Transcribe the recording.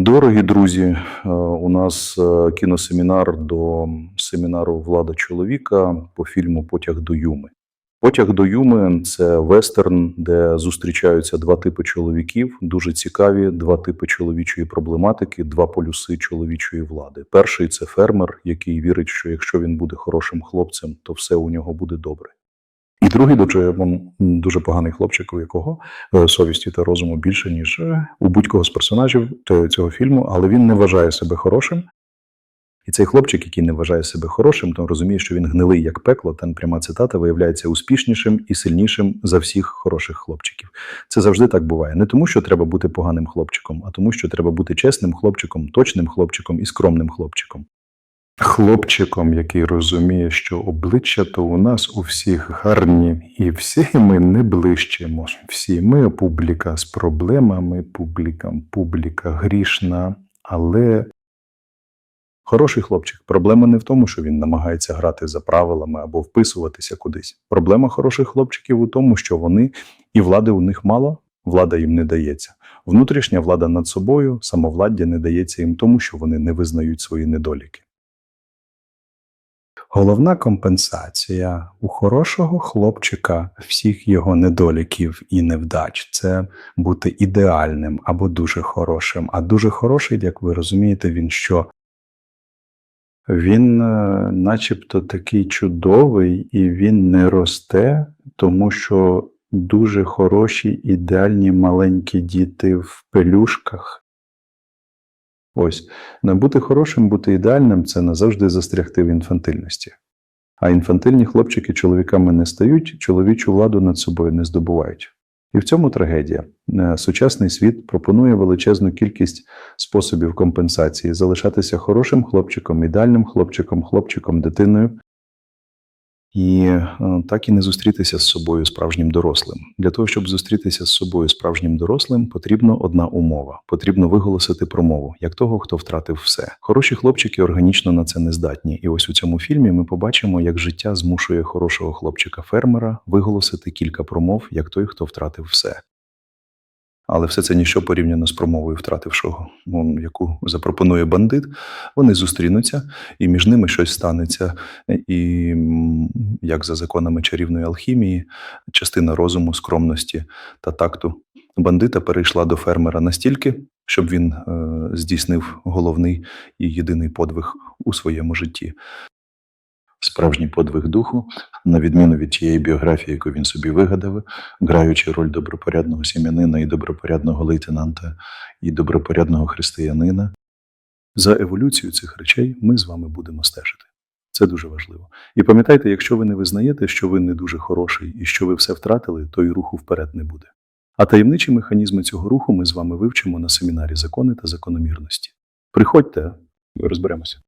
Дорогі друзі, е, у нас е, кіносемінар до семінару Влада чоловіка по фільму Потяг до Юми. Потяг до Юми це вестерн, де зустрічаються два типи чоловіків, дуже цікаві два типи чоловічої проблематики, два полюси чоловічої влади. Перший це фермер, який вірить, що якщо він буде хорошим хлопцем, то все у нього буде добре. І другий дуже, дуже поганий хлопчик, у якого е, совісті та розуму більше, ніж е, у будь-кого з персонажів цього фільму, але він не вважає себе хорошим. І цей хлопчик, який не вважає себе хорошим, то розуміє, що він гнилий як пекло, там пряма цитата виявляється успішнішим і сильнішим за всіх хороших хлопчиків. Це завжди так буває. Не тому, що треба бути поганим хлопчиком, а тому, що треба бути чесним хлопчиком, точним хлопчиком і скромним хлопчиком. Хлопчиком, який розуміє, що обличчя то у нас у всіх гарні, і всі ми не блищимо. Всі ми публіка з проблемами, публіка, публіка грішна, але хороший хлопчик. Проблема не в тому, що він намагається грати за правилами або вписуватися кудись. Проблема хороших хлопчиків у тому, що вони і влади у них мало, влада їм не дається. Внутрішня влада над собою, самовладдя не дається їм тому, що вони не визнають свої недоліки. Головна компенсація у хорошого хлопчика всіх його недоліків і невдач це бути ідеальним або дуже хорошим. А дуже хороший, як ви розумієте, він що? Він, е, начебто, такий чудовий, і він не росте, тому що дуже хороші, ідеальні маленькі діти в пелюшках. Ось не бути хорошим, бути ідеальним це назавжди застрягти в інфантильності. А інфантильні хлопчики чоловіками не стають, чоловічу владу над собою не здобувають. І в цьому трагедія. Е, Сучасний світ пропонує величезну кількість способів компенсації залишатися хорошим хлопчиком, ідеальним хлопчиком, хлопчиком, дитиною. І е, так і не зустрітися з собою справжнім дорослим. Для того, щоб зустрітися з собою справжнім дорослим, потрібна одна умова: потрібно виголосити промову, як того, хто втратив все. Хороші хлопчики органічно на це не здатні. І ось у цьому фільмі ми побачимо, як життя змушує хорошого хлопчика-фермера виголосити кілька промов, як той, хто втратив все. Але все це ніщо порівняно з промовою втратившого, ну, яку запропонує бандит. Вони зустрінуться, і між ними щось станеться. І як за законами чарівної алхімії, частина розуму, скромності та такту бандита перейшла до фермера настільки, щоб він е, здійснив головний і єдиний подвиг у своєму житті. Справжній подвиг духу, на відміну від тієї біографії, яку він собі вигадав, граючи роль добропорядного сім'янина і добропорядного лейтенанта і добропорядного християнина. За еволюцію цих речей ми з вами будемо стежити. Це дуже важливо. І пам'ятайте, якщо ви не визнаєте, що ви не дуже хороший і що ви все втратили, то і руху вперед не буде. А таємничі механізми цього руху ми з вами вивчимо на семінарі закони та закономірності. Приходьте, розберемося.